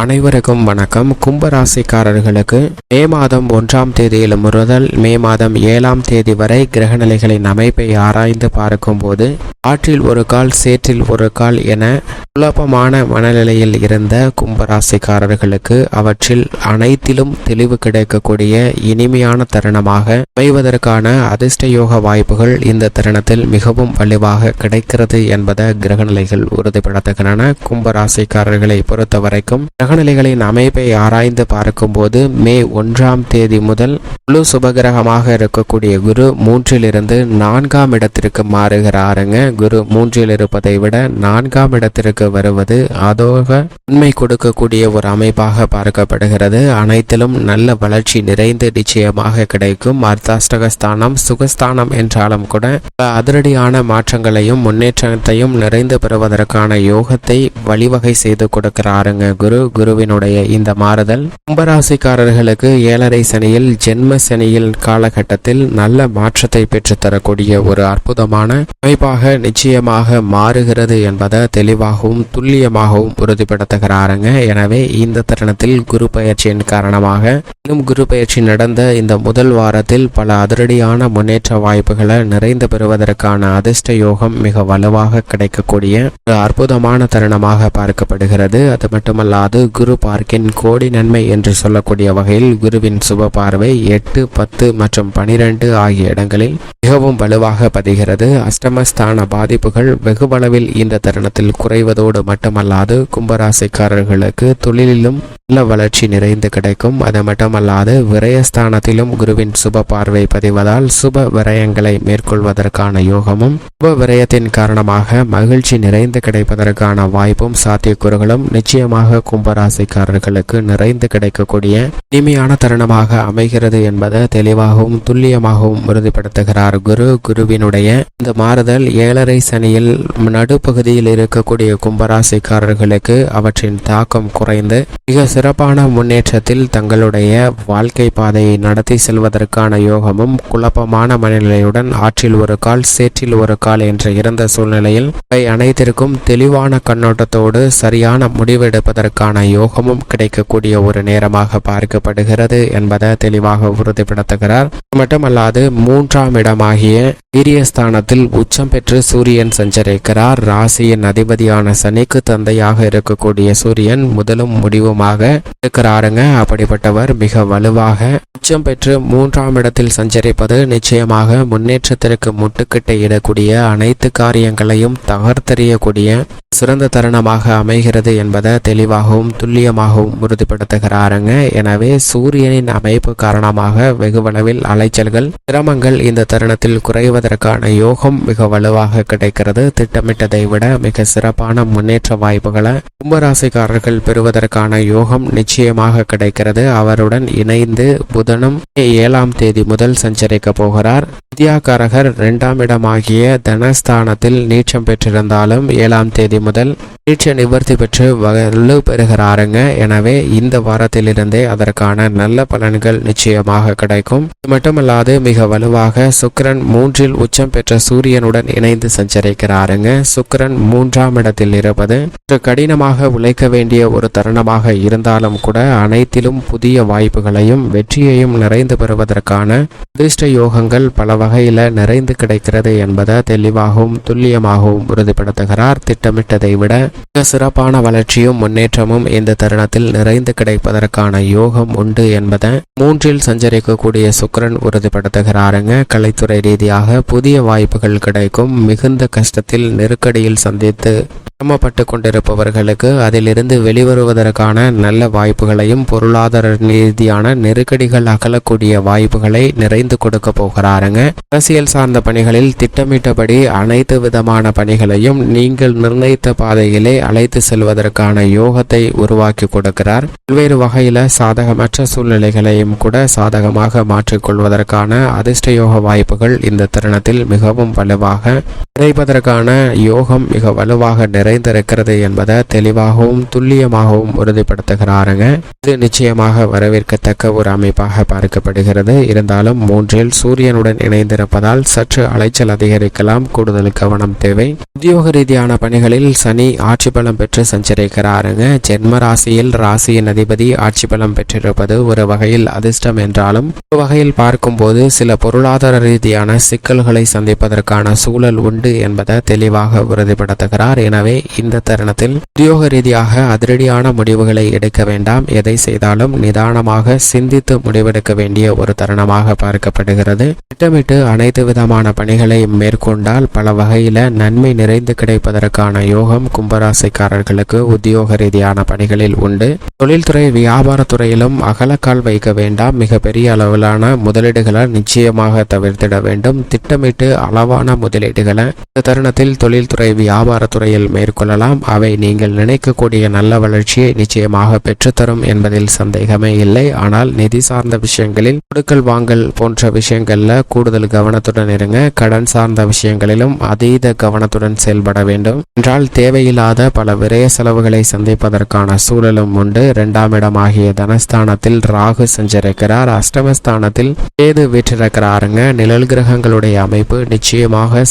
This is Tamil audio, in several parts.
அனைவருக்கும் வணக்கம். கும்பராசிக்காரர்களுக்கு மே மாதம் ஒன்றாம் தேதியில் முதல் மே மாதம் ஏழாம் தேதி வரை கிரகநிலைகளின் அமைப்பை ஆராய்ந்து பார்க்கும்போது ஆற்றில் ஒரு கால் சேற்றில் ஒரு கால் என குழப்பமான மனநிலையில் இருந்த கும்பராசிக்காரர்களுக்கு அவற்றில் அனைத்திலும் தெளிவு கிடைக்கக்கூடிய இனிமையான தருணமாக அமைவதற்கான அதிர்ஷ்ட யோக வாய்ப்புகள் இந்த தருணத்தில் மிகவும் வலுவாக கிடைக்கிறது என்பதை கிரகநிலைகள் உறுதிப்படுத்துகின்றன. கும்பராசிக்காரர்களை பொறுத்த வரைக்கும் கிரகநிலைகளின் அமைப்பை ஆராய்ந்து பார்க்கும்போது மே ஒன்றாம் தேதி முதல் முழு சுபகிரகமாக இருக்கக்கூடிய குரு மூன்றிலிருந்து நான்காம் இடத்திற்கு மாறுகிறாருங்க. குரு மூன்றில் இருப்பதை விட நான்காம் இடத்திற்கு வருவது அதோக உண்மை கொடுக்கக்கூடிய ஒரு அமைப்பாக பார்க்கப்படுகிறது. அனைத்திலும் நல்ல வளர்ச்சி நிறைந்து நிச்சயமாக கிடைக்கும். அர்த்தாஷ்டகஸ்தானம் சுகஸ்தானம் என்றாலும் கூட அதிரடியான மாற்றங்களையும் முன்னேற்றத்தையும் நிறைந்து பெறுவதற்கான யோகத்தை வழிவகை செய்து கொடுக்கிறாருங்க குரு. குருவினுடைய இந்த மாறுதல் கும்பராசிக்காரர்களுக்கு ஏழரை சனியில் ஜென்ம சனியில் காலகட்டத்தில் நல்ல மாற்றத்தை பெற்றுத்தரக்கூடிய ஒரு அற்புதமான அமைப்பாக நிச்சயமாக மாறுகிறது என்பதை தெளிவாகவும் துல்லியமாகவும் உறுதிப்படுத்துகிறாருங்க. எனவே இந்த தருணத்தில் குரு பயிற்சியின் காரணமாக இன்னும் குரு பயிற்சி நடந்த இந்த முதல் வாரத்தில் பல அதிரடியான முன்னேற்ற வாய்ப்புகளை நிறைந்து பெறுவதற்கான அதிர்ஷ்ட யோகம் மிக வலுவாக கிடைக்கக்கூடிய ஒரு அற்புதமான தருணமாக பார்க்கப்படுகிறது. அது மட்டுமல்லாது குரு பார்க்கின் கோடி நன்மை என்று சொல்லக்கூடிய வகையில் குருவின் சுப பார்வை எட்டு பத்து மற்றும் பனிரெண்டு ஆகிய இடங்களில் மிகவும் வலுவாக பதிகிறது. அஷ்டமஸ்தான பாதிப்புகள் வெகுவளவில் இந்த தருணத்தில் குறைவதோடு மட்டுமல்லாது கும்பராசிக்காரர்களுக்கு தொழிலிலும் நல்ல வளர்ச்சி நிறைந்து கிடைக்கும். அது மட்டுமல்லாது விரயஸ்தானத்திலும் குருவின் சுப பார்வை பதிவதால் சுப விரயங்களை மேற்கொள்வதற்கான யோகமும் சுப விரயத்தின் காரணமாக மகிழ்ச்சி நிறைந்து கிடைப்பதற்கான வாய்ப்பும் சாத்தியக்கூறுகளும் நிச்சயமாக கும்பராசிக்காரர்களுக்கு நிறைந்து கிடைக்கக்கூடிய இனிமையான தருணமாக அமைகிறது என்பதை தெளிவாகவும் துல்லியமாகவும் உறுதிப்படுத்துகிறார் குரு. குருவினுடைய இந்த மாறுதல் ஏழரை சனியில் நடுப்பகுதியில் இருக்கக்கூடிய கும்பராசிக்காரர்களுக்கு அவற்றின் தாக்கம் குறைந்து மிக சிறப்பான முன்னேற்றத்தில் தங்களுடைய வாழ்க்கை பாதையை நடத்தி செல்வதற்கான யோகமும் குழப்பமான மனநிலையுடன் ஆற்றில் ஒரு கால் சேற்றில் ஒரு கால் என்ற இருந்த சூழ்நிலையில் அவை அனைத்திற்கும் தெளிவான கண்ணோட்டத்தோடு சரியான முடிவெடுப்பதற்கான யோகமும் கிடைக்கக்கூடிய ஒரு நேரமாக பார்க்கப்படுகிறது என்பதை தெளிவாக உறுதிப்படுத்துகிறார். மட்டுமல்லாது மூன்றாம் இடமாகிய வீரியஸ்தானத்தில் உச்சம் பெற்று சூரியன் சஞ்சரிக்கிறார். ராசியின் அதிபதியான சனிக்கு தந்தையாக இருக்கக்கூடிய சூரியன் முதலும் முடிவுமாக இருக்கிறாருங்க. அப்படிப்பட்டவர் மிக வலுவாக உச்சம் பெற்று மூன்றாம் இடத்தில் சஞ்சரிப்பது நிச்சயமாக முன்னேற்றத்திற்கு முட்டுக்கிட்டு இடக்கூடிய அனைத்து காரியங்களையும் தகர்த்தெறியக்கூடிய சிறந்த தருணமாக அமைகிறது என்பதை தெளிவாகவும் துல்லியமாகவும் உறுதிப்படுத்துகிறாருங்க. எனவே சூரியனின் அமைப்பு காரணமாக வெகுவளவில் அலைச்சல்கள் சிரமங்கள் இந்த தருணத்தில் குறைவதற்கான யோகம் மிக வலுவாக கிடைக்கிறது. திட்டமிட்டதை விட மிக சிறப்பான முன்னேற்ற வாய்ப்புகளை கும்பராசிக்காரர்கள் பெறுவதற்கான யோகம் நிச்சயமாக கிடைக்கிறது. அவருடன் இணைந்து புதனும் ஏழாம் தேதி முதல் சஞ்சரிக்க போகிறார். வித்யாகாரகர் இரண்டாம் இடமாகிய தனஸ்தானத்தில் நீச்சம் பெற்றிருந்தாலும் ஏழாம் தேதி முதல் நீச்ச நிவர்த்தி பெற்று வலு பெறுகிறாருங்க. எனவே இந்த வாரத்திலிருந்தே அதற்கான நல்ல பலன்கள் நிச்சயமாக கிடைக்கும். இது மட்டுமல்லாது மிக வலுவாக சுக்கிரன் மூன்றில் உச்சம் பெற்ற சூரியனுடன் இணைந்து சஞ்சரிக்கிறாருங்க. சுக்கிரன் மூன்றாம் இடத்தில் இருப்பது கடினமாக உழைக்க வேண்டிய ஒரு தருணமாக இருந்த இருந்தாலும் கூட அனைத்திலும் புதிய வாய்ப்புகளையும் வெற்றியையும் நிறைந்து பெறுவதற்கான அதிர்ஷ்ட யோகங்கள் பல வகையில நிறைந்து கிடைக்கிறது என்பதை தெளிவாகவும் துல்லியமாகவும் உறுதிப்படுத்துகிறார். திட்டமிட்டதை விட மிக சிறப்பான வளர்ச்சியும் முன்னேற்றமும் இந்த தருணத்தில் நிறைந்து கிடைப்பதற்கான யோகம் உண்டு என்பதை மூன்றில் சஞ்சரிக்கக்கூடிய சுக்கரன் உறுதிப்படுத்துகிறாருங்க. கலைத்துறை ரீதியாக புதிய வாய்ப்புகள் கிடைக்கும். மிகுந்த கஷ்டத்தில் நெருக்கடியில் சந்தித்து சிரமப்பட்டு கொண்டிருப்பவர்களுக்கு அதிலிருந்து வெளிவருவதற்கான நல்ல வாய்ப்புகளையும் பொருளாதார ரீதியான நெருக்கடிகள் அகலக்கூடிய வாய்ப்புகளை நிறைந்து கொடுக்க போகிறாருங்க. அரசியல் சார்ந்த பணிகளில் திட்டமிட்டபடி அனைத்து விதமான பணிகளையும் நீங்கள் நிர்ணயித்த பாதையிலே அழைத்து செல்வதற்கான யோகத்தை உருவாக்கி கொடுக்கிறார். பல்வேறு வகையில சாதகமற்ற சூழ்நிலைகளையும் கூட சாதகமாக மாற்றிக்கொள்வதற்கான அதிர்ஷ்ட யோக வாய்ப்புகள் இந்த தருணத்தில் மிகவும் வலுவாக கிடைப்பதற்கான யோகம் மிக வலுவாக நிறைந்திருக்கிறது என்பதை தெளிவாகவும் துல்லியமாகவும் உறுதிப்படுத்துகிறாருங்க. இது நிச்சயமாக வரவேற்கத்தக்க ஒரு அமைப்பாக பார்க்கப்படுகிறது. இருந்தாலும் மூன்றில் சூரியனுடன் இணைந்திருப்பதால் சற்று அலைச்சல் அதிகரிக்கலாம் கூடுதல் கவனம் தேவை. உத்தியோக ரீதியான பணிகளில் சனி ஆட்சி பலம் பெற்று சஞ்சரிக்கிறாருங்க. ஜென்ம ராசியில் ராசியின் அதிபதி ஆட்சி பலம் பெற்றிருப்பது ஒரு வகையில் அதிர்ஷ்டம் என்றாலும் ஒரு வகையில் பார்க்கும்போது சில பொருளாதார ரீதியான சிக்கல்களை சந்திப்பதற்கான சூழல் உண்டு. உண்டு என்பதை தெளிவாக உறுதிப்படுத்துகிறார். எனவே இந்த தருணத்தில் உத்தியோக ரீதியாக அதிரடியான முடிவுகளை எடுக்க வேண்டாம். எதை செய்தாலும் நிதானமாக சிந்தித்து முடிவெடுக்க வேண்டிய ஒரு தருணமாக பார்க்கப்படுகிறது. திட்டமிட்டு அனைத்து விதமான பணிகளை மேற்கொண்டால் பல வகையில நன்மை நிறைந்து கிடைப்பதற்கான யோகம் கும்பராசிக்காரர்களுக்கு உத்தியோக ரீதியான பணிகளில் உண்டு. தொழில்துறை வியாபாரத்துறையிலும் அகலக்கால் வைக்க வேண்டாம். மிக பெரிய அளவிலான முதலீடுகளை நிச்சயமாக தவிர்த்திட வேண்டும். திட்டமிட்டு அளவான முதலீடுகளை இந்த தருணத்தில் தொழில்துறை வியாபாரத்துறையில் மேற்கொள்ளலாம். அவை நீங்கள் நினைக்கக்கூடிய நல்ல வளர்ச்சியை நிச்சயமாக பெற்றுத்தரும் என்பதில் சந்தேகமே இல்லை. ஆனால் நிதி சார்ந்த விஷயங்களில் கொடுக்கல் வாங்கல் போன்ற விஷயங்கள்ல கூடுதல் கவனத்துடன் இருங்க. கடன் சார்ந்த விஷயங்களிலும் அதீத கவனத்துடன் செயல்பட வேண்டும். என்றால் தேவையில்லாத பல விரய செலவுகளை சந்திப்பதற்கான சூழலும் உண்டு. இரண்டாம் இடமாகிய தனஸ்தானத்தில் ராகு சென்றிருக்கிறார் அஷ்டமஸ்தானத்தில் கேது வீற்றிருக்கிறாருங்க. நிழல் கிரகங்களுடைய அமைப்பு நிச்சயமாக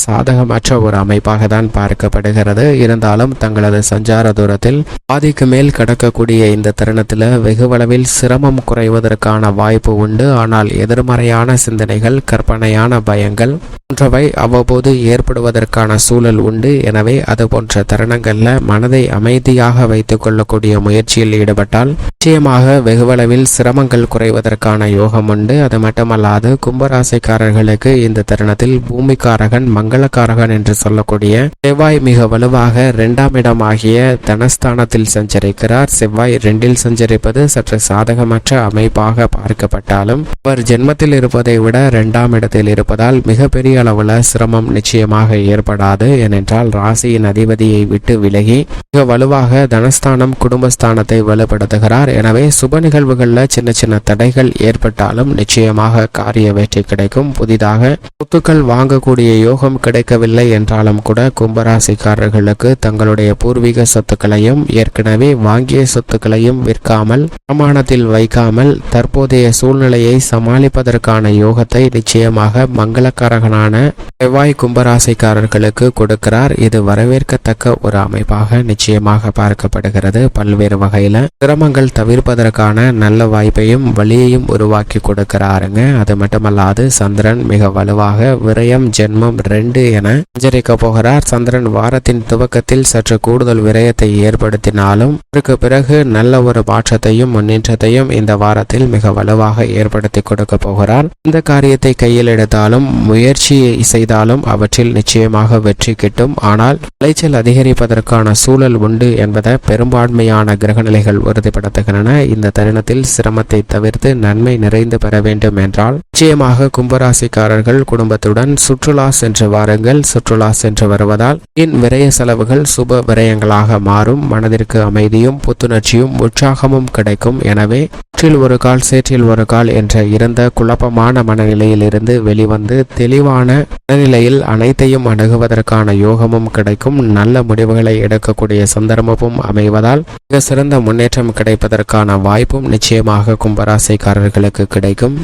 மற்ற ஒரு அமைப்பாக தான் பார்க்கப்படுகிறது. இருந்தாலும் தங்களது சஞ்சார தூரத்தில் பாதிக்கு மேல் கடக்கக்கூடிய இந்த தருணத்தில் வெகுவளவில் சிரமம் குறைவதற்கான வாய்ப்பு உண்டு. ஆனால் எதிர்மறையான சிந்தனைகள் கற்பனையான பயங்கள் போன்றவை அவ்வப்போது ஏற்படுவதற்கான சூழல் உண்டு. எனவே அது போன்ற தருணங்கள்ல மனதை அமைதியாக வைத்துக் கொள்ளக்கூடிய முயற்சியில் ஈடுபட்டால் நிச்சயமாக வெகுவளவில் சிரமங்கள் குறைவதற்கான யோகம் உண்டு. அது மட்டுமல்லாது கும்பராசிக்காரர்களுக்கு இந்த தருணத்தில் பூமிக்காரகன் மங்களக்காரகன் என்று சொல்லக்கூடிய செவ்வாய் மிக வலுவாக இரண்டாம் இடம் ஆகிய தனஸ்தானத்தில் சஞ்சரிக்கிறார். செவ்வாய் ரெண்டில் சஞ்சரிப்பது சற்று சாதகமற்ற அமைப்பாக பார்க்கப்பட்டாலும் அவர் ஜென்மத்தில் இருப்பதை விட இரண்டாம் இடத்தில் இருப்பதால் மிகப்பெரிய அளவுல சிரமம் நிச்சயமாக ஏற்படாது. ஏனென்றால் ராசியின் அதிபதியை விட்டு விலகி மிக வலுவாக தனஸ்தானம் குடும்பஸ்தானத்தை வலுப்படுத்துகிறார். எனவே சுப நிகழ்வுகளில் சின்ன சின்ன தடைகள் ஏற்பட்டாலும் நிச்சயமாக காரிய வெற்றி கிடைக்கும். புதிதாக சொத்துக்கள் வாங்கக்கூடிய யோகம் கிடைக்கவில்லை இல்லை என்றாலும் கூட கும்பராசிக்காரர்களுக்கு தங்களுடைய பூர்வீக சொத்துக்களையும் ஏற்கனவே வாங்கிய சொத்துக்களையும் விற்காமல் பிரமாணத்தில் வைக்காமல் தற்போதைய சூழ்நிலையை சமாளிப்பதற்கான யோகத்தை நிச்சயமாக மங்களக்காரகனான செவ்வாய் கும்பராசிக்காரர்களுக்கு கொடுக்கிறார். இது வரவேற்கத்தக்க ஒரு அமைப்பாக நிச்சயமாக பார்க்கப்படுகிறது. பல்வேறு வகையில சிரமங்கள் தவிர்ப்பதற்கான நல்ல வாய்ப்பையும் வழியையும் உருவாக்கி கொடுக்கிறாருங்க. அது மட்டுமல்லாது சந்திரன் மிக வலுவாக விரயம் ஜென்மம் ரெண்டு என சஞ்சரிக்க போகிறார். சந்திரன் வாரத்தின் துவக்கத்தில் சற்று கூடுதல் விரயத்தை ஏற்படுத்தினாலும் அதற்கு பிறகு நல்ல ஒரு மாற்றத்தையும் முன்னேற்றத்தையும் இந்த வாரத்தில் மிக வலுவாக ஏற்படுத்தி கொடுக்க போகிறார். இந்த காரியத்தை கையில் எடுத்தாலும் முயற்சி செய்தாலும் அவற்றில் நிச்சயமாக வெற்றி கிட்டும். ஆனால் விளைச்சல் அதிகரிப்பதற்கான சூழல் உண்டு என்பதை பெரும்பான்மையான கிரகநிலைகள் உறுதிப்படுத்துகின்றன. இந்த தருணத்தில் சிரமத்தை தவிர்த்து நன்மை நிறைந்து பெற வேண்டும் என்றால் நிச்சயமாக கும்பராசிக்காரர்கள் குடும்பத்துடன் சுற்றுலா சென்று வாருங்கள். சுற்றுலா சென்று வருவதால் இன் விரய செலவுகள் சுப விரயங்களாக மாறும் மனதிற்கு அமைதியும் புத்துணர்ச்சியும் உற்சாகமும் கிடைக்கும். எனவே சேற்றில் ஒரு கால் சேற்றில் ஒரு கால் என்ற இருந்த குழப்பமான மனநிலையில் இருந்து வெளிவந்து தெளிவான மனநிலையில் அனைத்தையும் அணுகுவதற்கான யோகமும் கிடைக்கும். நல்ல முடிவுகளை எடுக்கக்கூடிய சந்தர்ப்பமும் அமைவதால் மிக சிறந்த முன்னேற்றம் கிடைப்பதற்கான வாய்ப்பும் நிச்சயமாக கும்பராசிக்காரர்களுக்கு கிடைக்கும்.